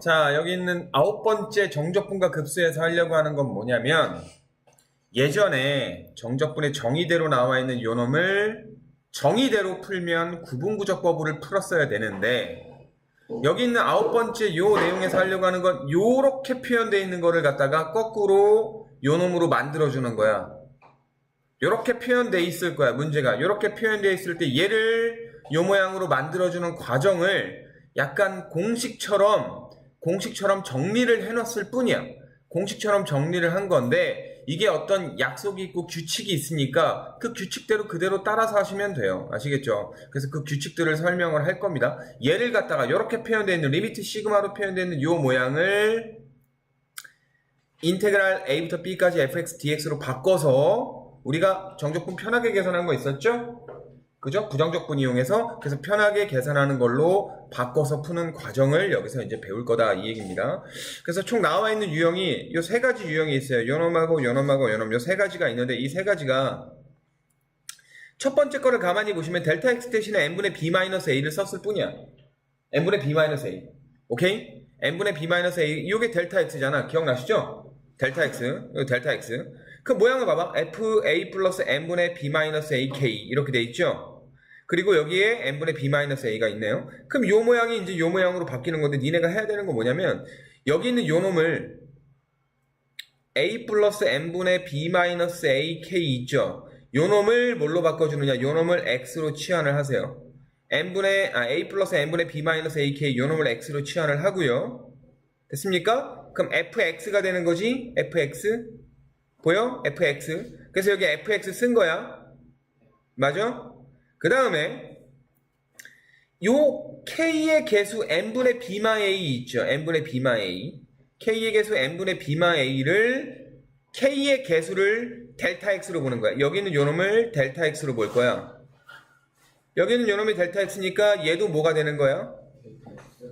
자, 여기 있는 아홉 번째 정적분과 급수에서 하려고 하는 건 뭐냐면 예전에 정적분의 정의대로 나와 있는 요 놈을 정의대로 풀면 구분구적법을 풀었어야 되는데 여기 있는 아홉 번째 요 내용에서 하려고 하는 건 요렇게 표현되어 있는 거를 갖다가 거꾸로 요 놈으로 만들어주는 거야. 요렇게 표현되어 있을 거야, 문제가. 요렇게 표현되어 있을 때 얘를 요 모양으로 만들어주는 과정을 약간 공식처럼, 공식처럼 정리를 해놨을 뿐이야. 공식처럼 정리를 한 건데, 이게 어떤 약속이 있고 규칙이 있으니까 그 규칙대로 그대로 따라서 하시면 돼요. 아시겠죠? 그래서 그 규칙들을 설명을 할 겁니다. 얘를 갖다가 이렇게 표현되어 있는 리미트 시그마로 표현되어 있는 요 모양을 인테그랄 a부터 b까지 fx dx로 바꿔서 우리가 정적분 편하게 계산한 거 있었죠? 그죠? 부정적분 이용해서 그래서 편하게 계산하는 걸로 바꿔서 푸는 과정을 여기서 이제 배울 거다 이 얘기입니다. 그래서 총 나와 있는 유형이 요 세 가지 유형이 있어요. 요놈하고 요놈하고 요놈 요 세 가지가 있는데 이 세 가지가 첫 번째 거를 가만히 보시면 델타 x 대신에 n분의 b-a를 썼을 뿐이야. n분의 b-a. 오케이? n분의 b-a 이게 델타 x잖아. 기억나시죠? 델타 x. 델타 x. 그 모양을 봐봐. fa 플러스 n분의 b-ak 이렇게 돼 있죠? 그리고 여기에 n분의 b-a가 있네요. 그럼 요 모양이 이제 요 모양으로 바뀌는 건데 니네가 해야 되는 건 뭐냐면 여기 있는 요 놈을 a 플러스 n분의 b-ak 있죠? 요 놈을 뭘로 바꿔주느냐? 요 놈을 x로 치환을 하세요. n분의 아, a 플러스 n분의 b-ak 요 놈을 x로 치환을 하고요. 됐습니까? 그럼 fx가 되는 거지? fx 보여? fx 그래서 여기 fx 쓴 거야. 맞아? 그 다음에 요 k의 개수 n분의 b마 a 있죠. n분의 b마 a k의 개수 n분의 b마 a를 k의 개수를 델타 x로 보는 거야. 여기는 요놈을 델타 x로 볼 거야. 여기는 요놈이 델타 x니까 얘도 뭐가 되는 거야?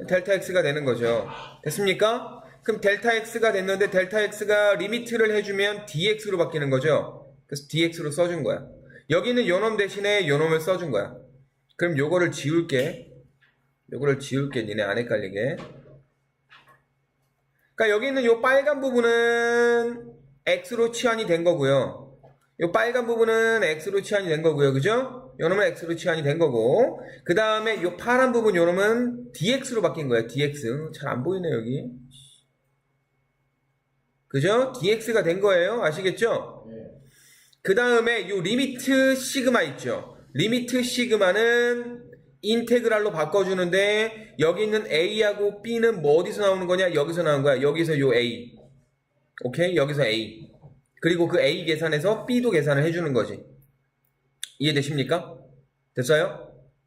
델타 x가 되는 거죠. 됐습니까? 그럼 델타 x가 됐는데 델타 x가 리미트를 해주면 dx로 바뀌는 거죠. 그래서 dx로 써준 거야. 여기는 요놈 대신에 요놈을 써준 거야. 그럼 요거를 지울게. 요거를 지울게. 니네 안 헷갈리게. 그러니까 여기 있는 요 빨간 부분은 x로 치환이 된 거고요. 요 빨간 부분은 x로 치환이 된 거고요. 그죠? 요 놈은 x로 치환이 된 거고. 그 다음에 요 파란 부분 요 놈은 dx로 바뀐 거예요. dx. 잘 안 보이네 여기. 그죠? dx가 된 거예요. 아시겠죠? 그 다음에 요 리미트 시그마 있죠? 리미트 시그마는 인테그랄로 바꿔주는데 여기 있는 a하고 b는 뭐 어디서 나오는 거냐? 여기서 나온 거야. 여기서 요 a. 오케이? 여기서 a. 그리고 그 a 계산해서 b도 계산을 해주는 거지. 이해되십니까? 됐어요?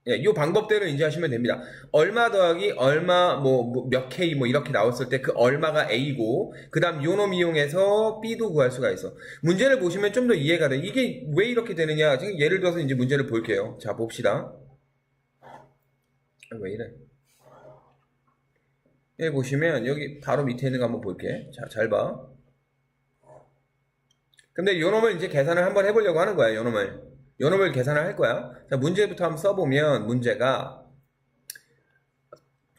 예, 요 방법대로 이제 하시면 됩니다. 얼마 더하기 얼마 뭐 몇 k 뭐 이렇게 나왔을 때 그 얼마가 a고 그다음 요놈 이용해서 b도 구할 수가 있어. 문제를 보시면 좀 더 이해가 돼. 이게 왜 이렇게 되느냐? 지금 예를 들어서 이제 문제를 볼게요. 자, 봅시다. 아, 왜 이래? 여기 보시면 여기 바로 밑에 있는 거 한번 볼게. 자, 잘 봐. 근데 요놈을 이제 계산을 한번 해 보려고 하는 거야. 요놈을. 요놈을 계산을 할 거야. 자, 문제부터 한번 써보면 문제가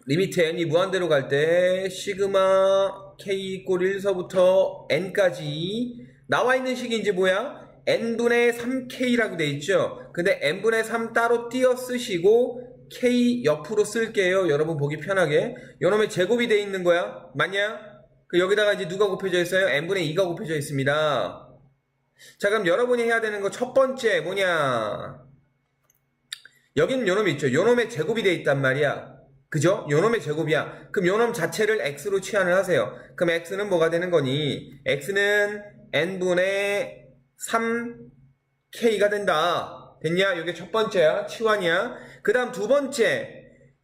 리미트 n이 무한대로 갈 때 시그마 k 꼴 1서부터 n까지 나와 있는 이제 뭐야? n분의 3k라고 돼 있죠. 근데 n분의 3 따로 띄어 쓰시고 k 옆으로 쓸게요. 여러분 보기 편하게. 요놈의 제곱이 돼 있는 거야. 맞냐? 그 여기다가 이제 누가 곱해져 있어요? n분의 2가 곱해져 있습니다. 자, 그럼 여러분이 해야 되는 거 첫 번째 뭐냐? 여기는 요놈이 있죠. 요놈의 제곱이 돼 있단 말이야. 그죠? 요놈의 제곱이야. 그럼 요놈 자체를 x로 치환을 하세요. 그럼 x는 뭐가 되는 거니? x는 n분의 3k가 된다. 됐냐? 이게 첫 번째야. 치환이야. 그 다음 두 번째.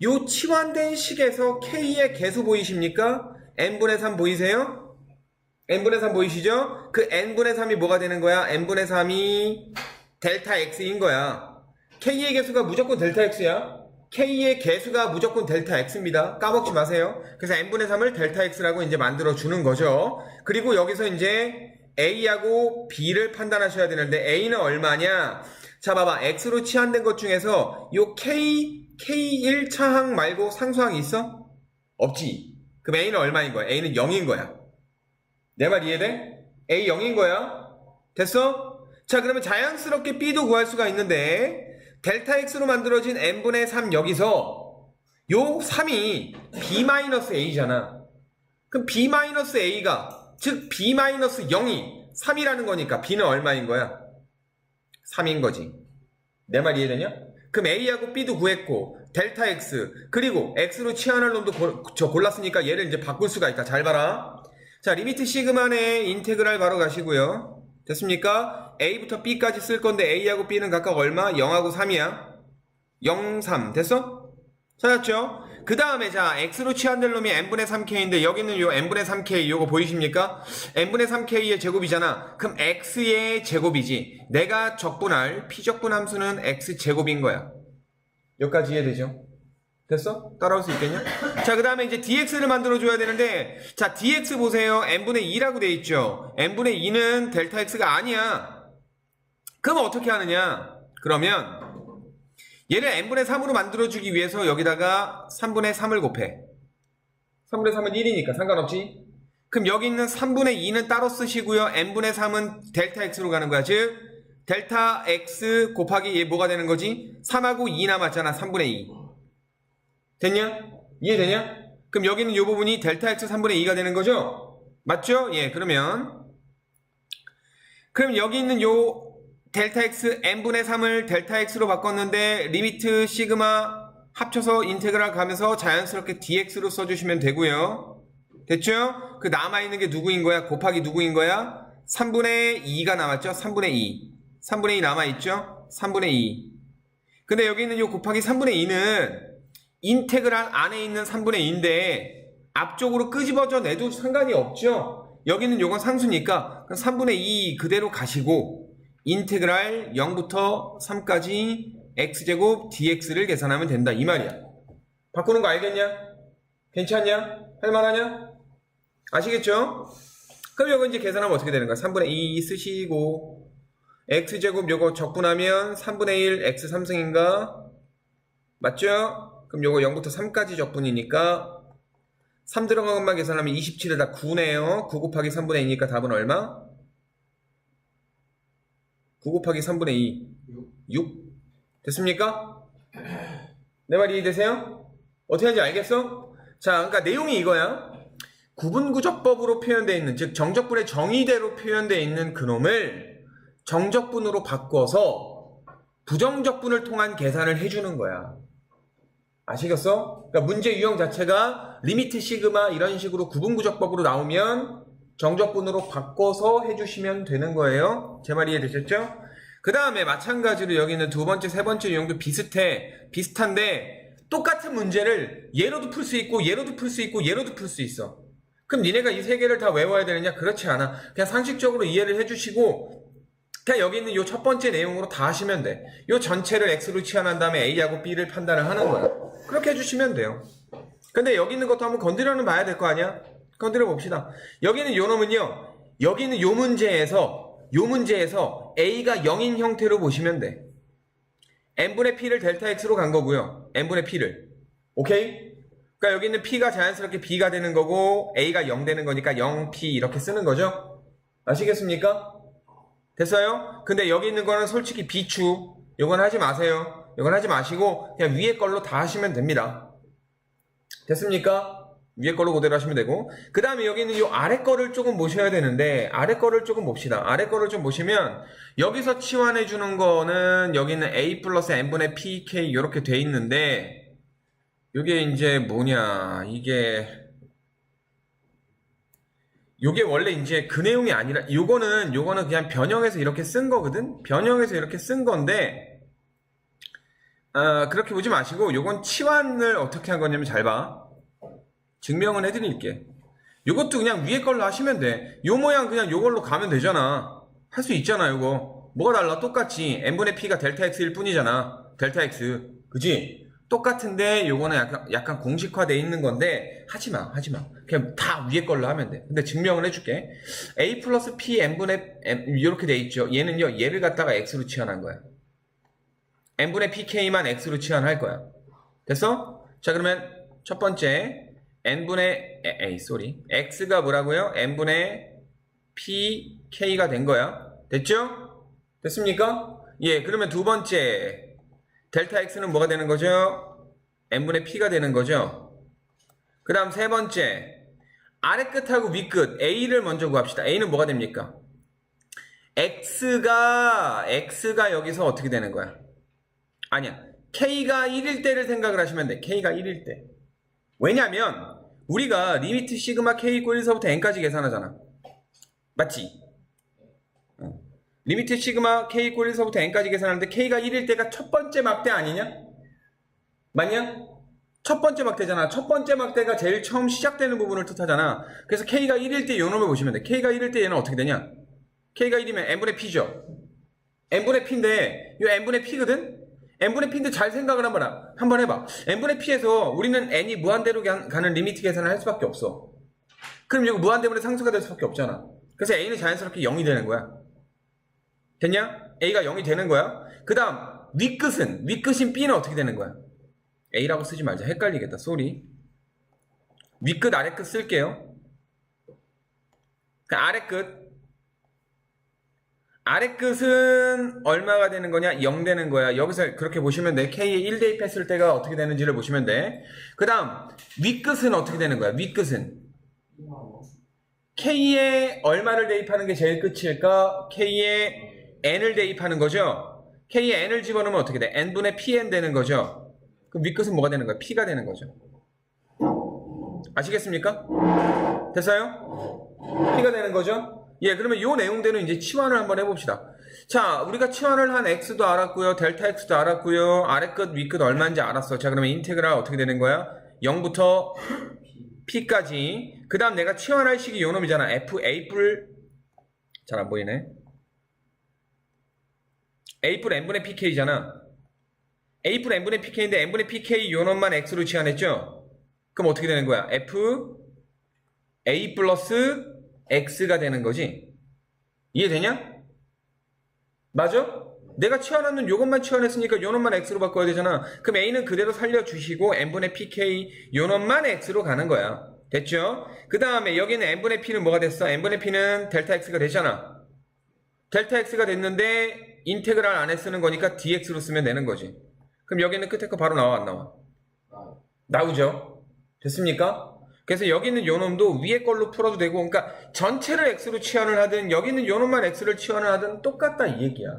요 치환된 식에서 k의 개수 보이십니까? n분의 3 보이세요? N분의 3 보이시죠? 그 n분의 3이 뭐가 되는 거야? n분의 3이 델타 x인 거야. k의 개수가 무조건 델타 x야. k의 개수가 무조건 델타 x입니다. 까먹지 마세요. 그래서 n분의 3을 델타 x라고 이제 만들어 주는 거죠. 그리고 여기서 이제 a하고 b를 판단하셔야 되는데 a는 얼마냐? 자 봐봐. x로 치환된 것 중에서 요 k k 1차항 말고 상수항이 있어? 없지. 그럼 A는 얼마인 거야? A는 0인 거야. 내 말 이해돼? A 0인 거야. 됐어? 자, 그러면 자연스럽게 B도 구할 수가 있는데 델타 X로 만들어진 n분의 3 여기서 요 3이 B-A잖아. 그럼 B-A가 즉 B-0이 3이라는 거니까 B는 얼마인 거야? 3인 거지. 내 말 이해되냐? 그럼 A하고 B도 구했고 델타 X 그리고 X로 치환할 놈도 골, 저 골랐으니까 얘를 이제 바꿀 수가 있다. 잘 봐라. 자 리미트 시그마의 인테그랄 바로 가시고요. 됐습니까? A부터 B까지 쓸 건데 A하고 B는 각각 얼마? 0하고 3이야. 0, 3 됐어? 찾았죠? 그 다음에 자 x로 치환될 놈이 n분의 3k인데 여기는 요 n분의 3k 요거 보이십니까? n분의 3k의 제곱이잖아 그럼 x의 제곱이지 내가 적분할 p적분 함수는 x 제곱인 거야 여기까지 이해되죠? 됐어? 따라올 수 있겠냐? 자, 그 다음에 이제 dx를 만들어줘야 되는데, 자, dx 보세요. n분의 2라고 돼 있죠? n분의 2는 델타 x가 아니야. 그럼 어떻게 하느냐? 그러면, 얘를 n분의 3으로 만들어주기 위해서 여기다가 3분의 3을 곱해. 3분의 3은 1이니까 상관없지? 그럼 여기 있는 3분의 2는 따로 쓰시고요. n분의 3은 델타 x로 가는 거야. 즉, 델타 x 곱하기 얘 뭐가 되는 거지? 3하고 2 남았잖아. 3분의 2. 됐냐? 이해되냐? 그럼 여기는 이 부분이 델타 x 3분의 2가 되는 거죠? 맞죠? 예, 그러면 그럼 여기 있는 요 델타 x n분의 3을 델타 x로 바꿨는데 리미트 시그마 합쳐서 인테그랄 가면서 자연스럽게 dx로 써주시면 되고요. 됐죠? 그 남아있는 게 누구인 거야? 곱하기 누구인 거야? 3분의 2가 남았죠? 3분의 2. 3분의 2 남아있죠? 3분의 2. 근데 여기 있는 요 곱하기 3분의 2는 인테그랄 안에 있는 3분의 2인데 앞쪽으로 끄집어져 내도 상관이 없죠? 여기는 요건 상수니까 3분의 2 그대로 가시고 인테그랄 0부터 3까지 x제곱 dx를 계산하면 된다 이 말이야 바꾸는 거 알겠냐? 괜찮냐? 할만하냐? 아시겠죠? 그럼 요거 이제 계산하면 어떻게 되는 거야? 3분의 2 쓰시고 x제곱 요거 적분하면 3분의 1 x 3승인가? 맞죠? 그럼 요거 0부터 3까지 적분이니까 3 들어간 것만 계산하면 27을 다 9네요. 9 곱하기 3분의 2니까 답은 얼마? 9 곱하기 3분의 2. 6. 됐습니까? 내 말이 이해되세요? 어떻게 하는지 알겠어? 자, 그러니까 내용이 이거야. 구분구적법으로 표현되어 있는, 즉 정적분의 정의대로 표현되어 있는 그놈을 정적분으로 바꿔서 부정적분을 통한 계산을 해주는 거야. 아시겠어? 그러니까 문제 유형 자체가 리미트 시그마 이런 식으로 구분구적법으로 나오면 정적분으로 바꿔서 해주시면 되는 거예요. 제 말 이해되셨죠? 그 다음에 마찬가지로 여기는 두 번째, 세 번째 유형도 비슷해. 비슷한데 똑같은 문제를 얘로도 풀 수 있고 얘로도 풀 수 있고 얘로도 풀 수 있어. 그럼 니네가 이 세 개를 다 외워야 되느냐? 그렇지 않아. 그냥 상식적으로 이해를 해주시고 그냥 여기 있는 요첫 번째 내용으로 다 하시면 돼. 요 전체를 X로 치환한 다음에 A하고 B를 판단을 하는 거야. 그렇게 해주시면 돼요. 근데 여기 있는 것도 한번 건드려는 봐야 될 거 아니야? 건드려 봅시다. 여기는 요 놈은요. 여기는 요 문제에서 요 문제에서 A가 0인 형태로 보시면 돼. n분의 p를 델타 x로 간 거고요. n분의 p를. 오케이? 그러니까 여기 있는 p가 자연스럽게 b가 되는 거고 a가 0 되는 거니까 0p 이렇게 쓰는 거죠. 아시겠습니까? 됐어요? 근데 여기 있는 거는 솔직히 비추. 이건 하지 마세요. 이건 하지 마시고 그냥 위에 걸로 다 하시면 됩니다. 됐습니까? 위에 걸로 그대로 하시면 되고 그 다음에 여기 있는 이 아래 거를 조금 보셔야 되는데 아래 거를 조금 봅시다. 아래 거를 좀 보시면 여기서 치환해 주는 거는 여기 있는 a 플러스 n분의 pk 이렇게 돼 있는데 이게 이제 뭐냐 이게 요게 원래 이제 그 내용이 아니라 요거는 요거는 그냥 변형해서 이렇게 쓴 거거든? 변형해서 이렇게 쓴 건데 아 그렇게 보지 마시고 요건 치환을 어떻게 한 거냐면 잘 봐. 증명은 해드릴게. 요것도 그냥 위에 걸로 하시면 돼 요 모양 그냥 요걸로 가면 되잖아. 할 수 있잖아 요거. 뭐가 달라? 똑같이. N분의 p가 델타 x일 뿐이잖아. 델타 x. 그지 똑같은데 요거는 약간, 약간 공식화돼 있는 건데 하지마 하지마 그냥 다 위에 걸로 하면 돼 근데 증명을 해줄게 a 플러스 p n분의 n 이렇게 돼 있죠 얘는요 얘를 갖다가 x로 치환한 거야 n분의 pk만 x로 치환할 거야 됐어? 자 그러면 첫 번째 n분의 에, 에이 쏘리 x가 뭐라고요? n분의 pk가 된 거야. 됐죠? 됐습니까? 예, 그러면 두 번째 델타 x는 뭐가 되는 거죠? n분의 p가 되는 거죠. 그 다음 세 번째 아래 끝하고 위 끝 a를 먼저 구합시다. a는 뭐가 됩니까? x가 x가 여기서 어떻게 되는 거야? 아니야. k가 1일 때를 생각을 하시면 돼. k가 1일 때. 왜냐면 우리가 리미트 시그마 k 이고 1서부터 n까지 계산하잖아. 맞지? 어. 리미트 시그마 k 이고 1서부터 n까지 계산하는데 k가 1일 때가 첫 번째 막대 아니냐? 맞냐? 첫 번째 막대잖아. 첫 번째 막대가 제일 처음 시작되는 부분을 뜻하잖아. 그래서 k가 1일 때 요놈을 보시면 돼. k가 1일 때 얘는 어떻게 되냐? k가 1이면 n분의 p죠. n분의 p인데 이 n분의 p거든? n분의 p인데 잘 생각을 한번, 하- 한번 해봐. n분의 p에서 우리는 n이 무한대로 가- 가는 리미트 계산을 할 수밖에 없어. 그럼 이거 무한대분의 상수가 될 수밖에 없잖아. 그래서 a는 자연스럽게 0이 되는 거야. 됐냐? a가 0이 되는 거야. 그 다음 윗끝은 윗끝인 b는 어떻게 되는 거야? a라고 쓰지 말자. 헷갈리겠다. 쏘리. 윗끝 아래끝 쓸게요. 그 아래끝 아래 끝은 얼마가 되는 거냐? 0 되는 거야. 여기서 그렇게 보시면 돼. K에 1 대입했을 때가 어떻게 되는지를 보시면 돼. 그 다음, 윗끝은 어떻게 되는 거야? 윗끝은. K에 얼마를 대입하는 게 제일 끝일까? K에 N을 대입하는 거죠? K에 N을 집어넣으면 어떻게 돼? N분의 PN 되는 거죠? 그럼 윗끝은 뭐가 되는 거야? P가 되는 거죠. 아시겠습니까? 됐어요? P가 되는 거죠? 예, 그러면 요 내용대로 이제 치환을 한번 해봅시다. 자, 우리가 치환을 한 x도 알았고요, 델타 x도 알았고요, 아래 끝, 위 끝 얼마인지 알았어. 자, 그러면 인테그랄 어떻게 되는 거야? 0부터 p까지. 그 다음 내가 치환할 식이 요 놈이잖아. f a 뿔, 잘 안 보이네. A 뿔 n분의 pk잖아. a 뿔 n분의 pk인데 n분의 pk 요 놈만 x로 치환했죠? 그럼 어떻게 되는 거야? f a 플러스 x가 되는 거지. 이해되냐? 맞아? 내가 치환하는 요것만 치환했으니까 요놈만 x로 바꿔야 되잖아. 그럼 a는 그대로 살려주시고 n분의 pk 요놈만 x로 가는 거야. 됐죠? 그 다음에 여기는 n분의 p는 뭐가 됐어? n분의 p는 델타 x가 되잖아. 델타 x가 됐는데 인테그랄 안에 쓰는 거니까 dx로 쓰면 되는 거지. 그럼 여기는 끝에 거 바로 나와 안 나와? 나오죠? 됐습니까? 그래서 여기 있는 요 놈도 위에 걸로 풀어도 되고, 그러니까 전체를 x로 치환을 하든, 여기 있는 요 놈만 x를 치환을 하든 똑같다 이 얘기야.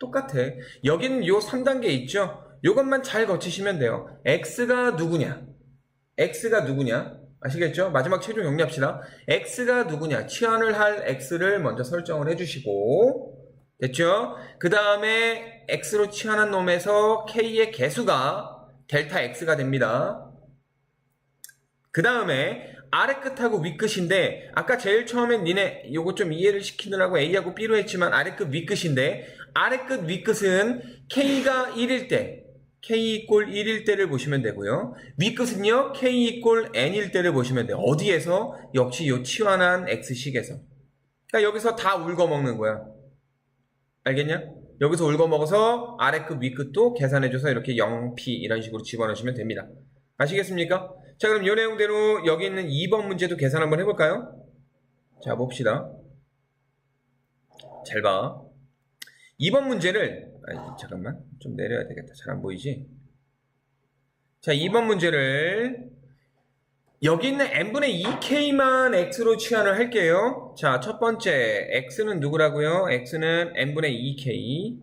똑같아. 여기는 요 3단계 있죠? 요것만 잘 거치시면 돼요. x가 누구냐? x가 누구냐? 아시겠죠? 마지막 최종 정리합시다. x가 누구냐? 치환을 할 x를 먼저 설정을 해주시고, 됐죠? 그 다음에 x로 치환한 놈에서 k의 개수가 델타 x가 됩니다. 그 다음에 아래 끝하고 위 끝인데 아까 제일 처음엔 니네 요거 좀 이해를 시키느라고 A하고 B로 했지만 아래 끝 위 끝인데 아래 끝 위 끝은 K가 1일 때 K 이꼴 1일 때를 보시면 되고요. 위 끝은요 K 이꼴 N일 때를 보시면 돼요. 어디에서? 역시 요 치환한 X식에서. 그러니까 여기서 다 울거 먹는 거야. 알겠냐? 여기서 울거 먹어서 아래 끝위 끝도 계산해줘서 이렇게 0P 이런 식으로 집어넣으시면 됩니다. 아시겠습니까? 자, 그럼 이 내용대로 여기 있는 2번 문제도 계산 한번 해볼까요? 자, 봅시다. 잘 봐. 2번 문제를, 아니, 잠깐만. 좀 내려야 되겠다. 잘 안 보이지? 자, 2번 문제를, 여기 있는 n분의 2k만 x로 치환을 할게요. 자, 첫 번째, x는 누구라고요? x는 n분의 2k.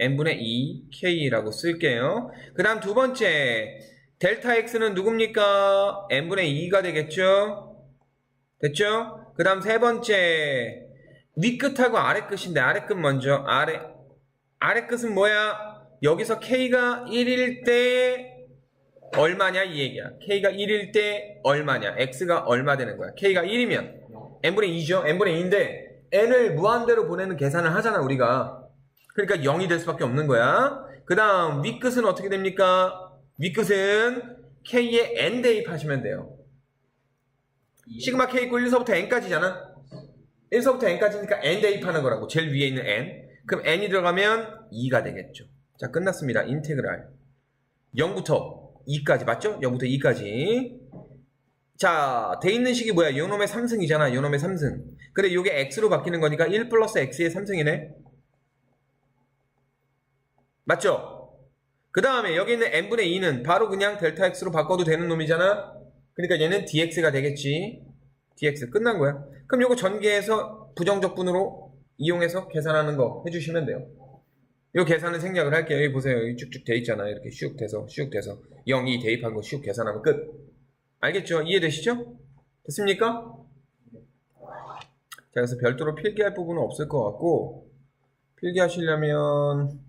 n분의 2k라고 쓸게요. 그 다음 두 번째, 델타 x는 누굽니까? n분의 2가 되겠죠? 됐죠? 그 다음 세 번째 윗끝하고 아래끝인데 아래끝 먼저 아래 아래끝은 뭐야? 여기서 k가 1일 때 얼마냐 이 얘기야 k가 1일 때 얼마냐 x가 얼마 되는 거야 k가 1이면 n분의 2죠 n분의 2인데 n을 무한대로 보내는 계산을 하잖아 우리가 그러니까 0이 될 수밖에 없는 거야 그 다음 윗끝은 어떻게 됩니까? 윗끝은 K에 N 대입하시면 돼요. 시그마 K 있고 1서부터 N까지잖아. 1서부터 N까지니까 N 대입하는 거라고. 제일 위에 있는 N. 그럼 N이 들어가면 2가 되겠죠. 자, 끝났습니다. 인테그랄. 0부터 2까지 맞죠? 0부터 2까지. 자, 돼 있는 식이 뭐야? 요놈의 3승이잖아. 요놈의 3승. 근데 이게 x로 바뀌는 거니까 1 플러스 x의 3승이네. 맞죠? 그 다음에 여기 있는 n분의 2는 바로 그냥 델타 x로 바꿔도 되는 놈이잖아. 그러니까 얘는 dx가 되겠지. dx 끝난 거야. 그럼 요거 전개해서 부정적분으로 이용해서 계산하는 거 해주시면 돼요. 요 계산은 생략을 할게요. 여기 보세요. 여기 쭉쭉 돼 있잖아. 이렇게 슉 돼서 슉 돼서 0, 2 대입한 거 슉 계산하면 끝. 알겠죠? 이해되시죠? 됐습니까? 자, 그래서 별도로 필기할 부분은 없을 것 같고 필기하시려면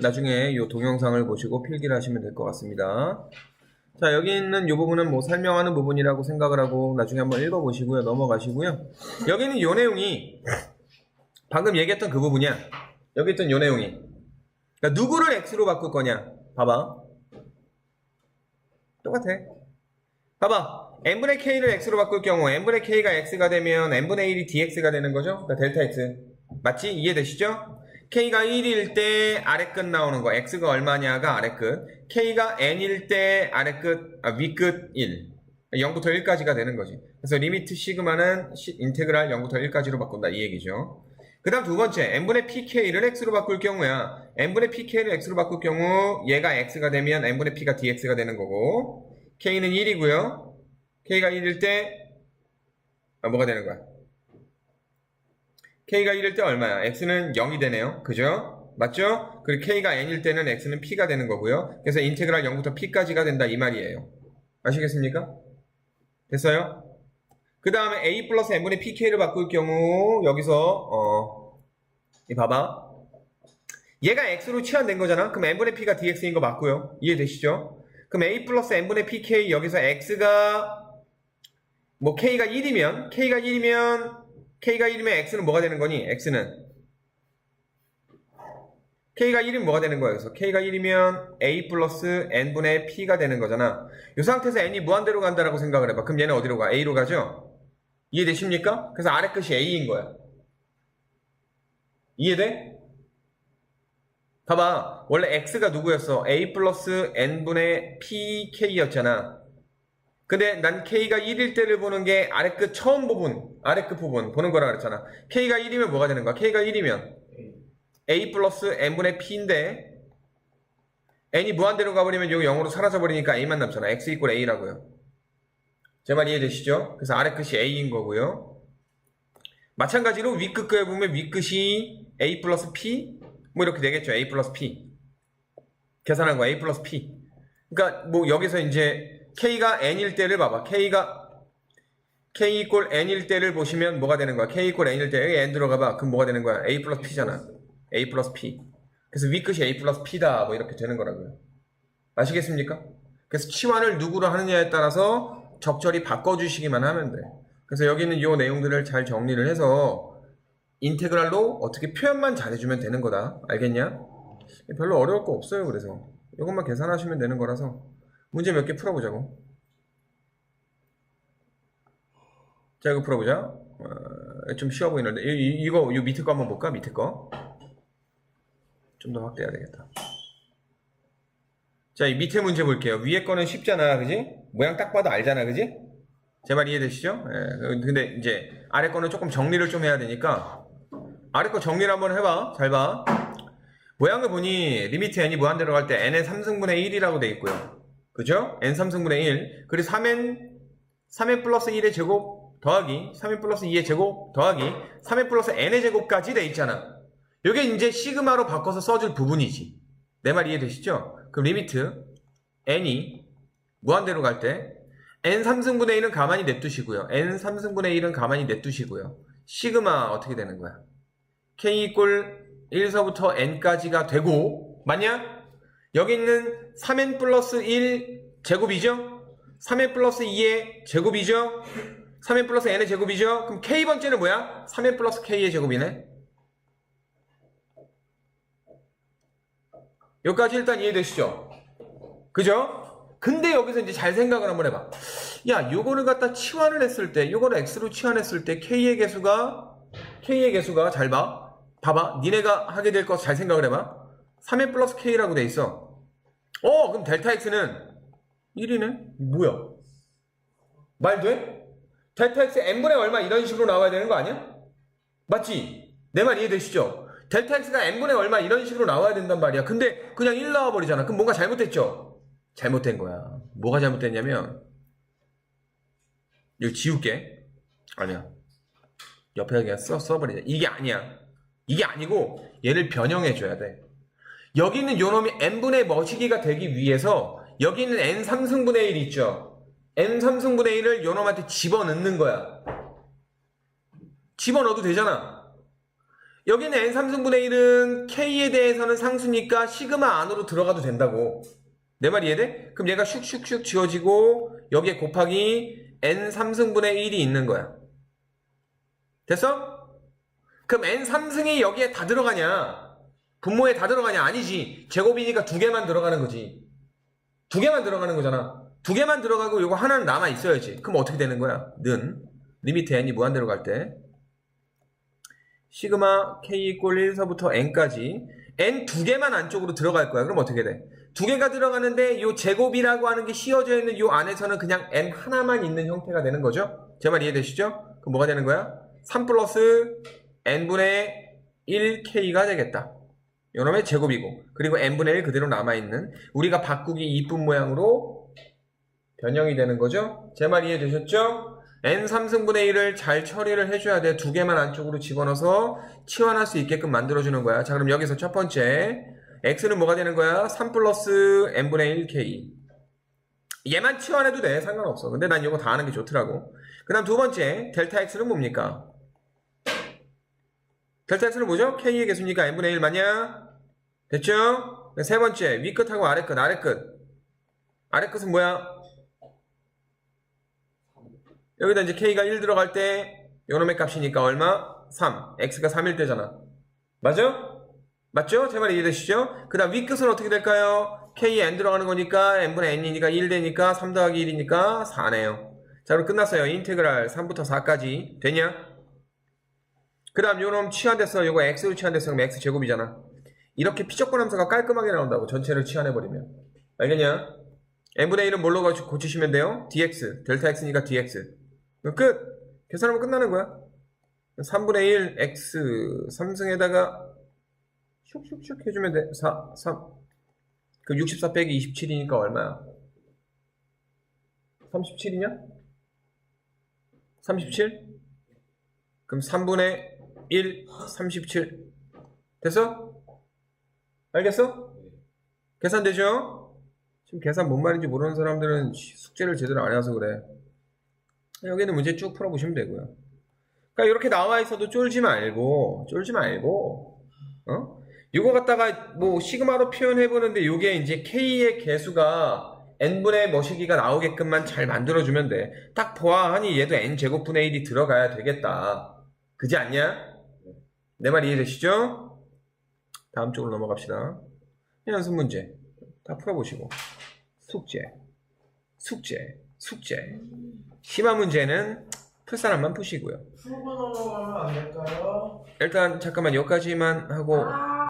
나중에 이 동영상을 보시고 필기를 하시면 될 것 같습니다. 자, 여기 있는 이 부분은 뭐 설명하는 부분이라고 생각을 하고 나중에 한번 읽어보시고요. 넘어가시고요. 여기는 이 내용이 방금 얘기했던 그 부분이야. 여기 있던 이 내용이. 그러니까 누구를 x로 바꿀 거냐? 봐봐. 똑같아. 봐봐. n분의 k를 x로 바꿀 경우 n분의 k가 x가 되면 n분의 1이 dx가 되는 거죠? 그러니까 델타 x. 맞지? 이해되시죠? k가 1일 때 아래 끝 나오는 거 x가 얼마냐가 아래 끝 k가 n일 때 아래 끝, 아, 위 끝 1 0부터 1까지가 되는 거지 그래서 리미트 시그마는 시- 인테그랄 0부터 1까지로 바꾼다 이 얘기죠 그 다음 두 번째 n분의 pk를 x로 바꿀 경우야 n분의 pk를 x로 바꿀 경우 얘가 x가 되면 n분의 p가 dx가 되는 거고 k는 1이고요 k가 1일 때 아, 뭐가 되는 거야 k가 1일 때 얼마야? x는 0이 되네요. 그죠? 맞죠? 그리고 k가 n일 때는 x는 p가 되는 거고요. 그래서 인테그랄 0부터 p까지가 된다 이 말이에요. 아시겠습니까? 됐어요? 그 다음에 a 플러스 n분의 pk를 바꿀 경우 여기서 어, 이 봐봐. 얘가 x로 치환된 거잖아. 그럼 n분의 p가 dx인 거 맞고요. 이해되시죠? 그럼 a 플러스 n분의 pk 여기서 x가 뭐 k가 1이면 k가 1이면 k가 1이면 x는 뭐가 되는 거니? x는 k가 1이면 뭐가 되는 거야? 그래서 k가 1이면 a 플러스 n분의 p가 되는 거잖아. 이 상태에서 n이 무한대로 간다라고 생각을 해봐. 그럼 얘는 어디로 가? a로 가죠? 이해되십니까? 그래서 아래 끝이 a인 거야. 이해돼? 봐봐. 원래 x가 누구였어? a 플러스 n분의 pk였잖아. 근데 난 K가 1일 때를 보는 게 아래 끝 처음 부분, 아래 끝 부분 보는 거라 그랬잖아. K가 1이면 뭐가 되는 거야? K가 1이면 A 플러스 N분의 P인데 N이 무한대로 가버리면 여기 0으로 사라져버리니까 A만 남잖아. X 이꼴 A라고요. 제 말 이해되시죠? 그래서 아래 끝이 A인 거고요. 마찬가지로 윗끝 끄에 보면 윗끝이 A 플러스 P 뭐 이렇게 되겠죠. A 플러스 P 계산한 거 A 플러스 P 그러니까 뭐 여기서 이제 K가 N일 때를 봐봐. K가 K 이꼴 N일 때를 보시면 뭐가 되는 거야? K 이꼴 N일 때 여기 N 들어가봐. 그럼 뭐가 되는 거야? A 플러스 P잖아. A 플러스 P. 그래서 윗끝이 A 플러스 P다. 뭐 이렇게 되는 거라고요. 아시겠습니까? 그래서 치환을 누구로 하느냐에 따라서 적절히 바꿔주시기만 하면 돼. 그래서 여기는 이 내용들을 잘 정리를 해서 인테그랄로 어떻게 표현만 잘해주면 되는 거다. 알겠냐? 별로 어려울 거 없어요. 그래서 이것만 계산하시면 되는 거라서 문제 몇 개 풀어보자고. 자, 이거 풀어보자. 어, 좀 쉬워 보이는데. 이, 이- 이거, 이 밑에 거 한번 볼까? 밑에 거. 좀 더 확대해야 되겠다. 자, 이 밑에 문제 볼게요. 위에 거는 쉽잖아. 그지? 모양 딱 봐도 알잖아. 그지? 제 말 이해되시죠? 예, 근데 이제 아래 거는 조금 정리를 좀 해야 되니까 아래 거 정리를 한번 해봐. 잘 봐. 모양을 보니 리미트 n이 무한대로 갈 때 n의 3승분의 1이라고 돼 있고요. 그죠? n 3승분의 1. 그리고 3n 3n 플러스 1의 제곱 더하기 3n 플러스 2의 제곱 더하기 3n 플러스 n의 제곱까지 돼 있잖아. 이게 이제 시그마로 바꿔서 써줄 부분이지. 내 말 이해되시죠? 그럼 리미트 n이 무한대로 갈 때 n 3승분의 1은 가만히 냅두시고요. n 3승분의 1은 가만히 냅두시고요. 시그마 어떻게 되는 거야? k 이꼴 1서부터 n까지가 되고 맞냐? 여기 있는 3n 플러스 1 제곱이죠? 3n 플러스 2의 제곱이죠? 3n 플러스 n의 제곱이죠? 그럼 k번째는 뭐야? 3n 플러스 k의 제곱이네? 여기까지 일단 이해되시죠? 그죠? 근데 여기서 이제 잘 생각을 한번 해봐. 야, 요거를 갖다 치환을 했을 때, 요거를 x로 치환했을 때 k의 개수가 k의 개수가 잘 봐. 봐봐. 니네가 하게 될거잘 생각을 해봐. 3n 플러스 k라고 돼 있어. 어, 그럼 델타 x는 1이네? 뭐야? 말 돼? 델타 x n분의 얼마 이런 식으로 나와야 되는 거 아니야? 맞지? 내 말 이해되시죠? 델타 x가 n분의 얼마 이런 식으로 나와야 된단 말이야. 근데 그냥 1 나와버리잖아. 그럼 뭔가 잘못됐죠? 잘못된 거야. 뭐가 잘못됐냐면 이거 지울게. 아니야. 옆에 그냥 써, 써버리자. 이게 아니야. 이게 아니고 얘를 변형해줘야 돼. 여기 있는 요놈이 n분의 머시기가 되기 위해서 여기 있는 n 3승분의 1 있죠? n 3승분의 1을 요놈한테 집어넣는 거야. 집어넣어도 되잖아. 여기는 n 3승분의 1은 k에 대해서는 상수니까 시그마 안으로 들어가도 된다고. 내 말 이해돼? 그럼 얘가 슉슉슉 지워지고 여기에 곱하기 n 3승분의 1이 있는 거야. 됐어? 그럼 n 3승이 여기에 다 들어가냐? 분모에 다 들어가냐? 아니지. 제곱이니까 두 개만 들어가는 거지. 두 개만 들어가는 거잖아. 두 개만 들어가고 이거 하나는 남아 있어야지. 그럼 어떻게 되는 거야? 는 리미트 n이 무한대로 갈 때 시그마 k 이꼴 1서부터 n까지 n 두 개만 안쪽으로 들어갈 거야. 그럼 어떻게 돼? 두 개가 들어가는데 이 제곱이라고 하는 게 씌워져 있는 이 안에서는 그냥 n 하나만 있는 형태가 되는 거죠? 제 말 이해되시죠? 그럼 뭐가 되는 거야? 3 플러스 n분의 1k가 되겠다. 요놈의 제곱이고 그리고 n분의 1 그대로 남아있는 우리가 바꾸기 이쁜 모양으로 변형이 되는 거죠? 제 말 이해되셨죠? N 3승분의 1을 잘 처리를 해줘야 돼. 두 개만 안쪽으로 집어넣어서 치환할 수 있게끔 만들어주는 거야. 자, 그럼 여기서 첫 번째. x는 뭐가 되는 거야? 3 플러스 n분의 1k. 얘만 치환해도 돼. 상관없어. 근데 난 이거 다 하는 게 좋더라고. 그 다음 두 번째. 델타 x는 뭡니까? 델타 x는 뭐죠? k의 개수니까 n분의 1 맞냐? 됐죠? 세 번째. 위끝하고 아래끝, 아래끝. 아래끝은 뭐야? 여기다 이제 k가 1 들어갈 때 요놈의 값이니까 얼마? 3. x가 3일 때잖아. 맞아? 맞죠? 제말 이해되시죠? 그 다음 위끝은 어떻게 될까요? k에 n 들어가는 거니까 n분의 n이니까 1 되니까 3 더하기 1이니까 4네요. 자 그럼 끝났어요. 인테그랄 3부터 4까지 되냐? 그 다음 요놈 치환됐어. 요거 x로 치환됐어. 그럼 x 제곱이잖아. 이렇게 피적분 함수가 깔끔하게 나온다고 전체를 치환해버리면 알겠냐? n분의 1은 뭘로 고- 고치시면 돼요? dx 델타 x니까 dx 끝! 계산하면 끝나는 거야 3분의 1 x 3승에다가 슉슉슉 해주면 돼 4, 3 그럼 64 빼기 27이니까 얼마야? 37이냐? 37? 그럼 3분의 1 37 됐어? 알겠어? 계산되죠? 지금 계산 뭔 말인지 모르는 사람들은 숙제를 제대로 안 해서 그래. 여기는 문제 쭉 풀어보시면 되고요. 그러니까 이렇게 나와 있어도 쫄지 말고, 쫄지 말고, 어? 이거 갖다가 뭐 시그마로 표현해 보는데 이게 이제 k의 개수가 n분의 머시기가 나오게끔만 잘 만들어주면 돼. 딱 보아하니 얘도 n 제곱분의 1이 들어가야 되겠다. 그지 않냐? 내 말 이해되시죠? 다음 쪽으로 넘어갑시다. 연습 문제 다 풀어보시고 숙제, 숙제, 숙제. 심화 문제는 풀 사람만 푸시고요. 풀고 넘어가면 안 될까요? 일단 잠깐만 여기까지만 하고 아,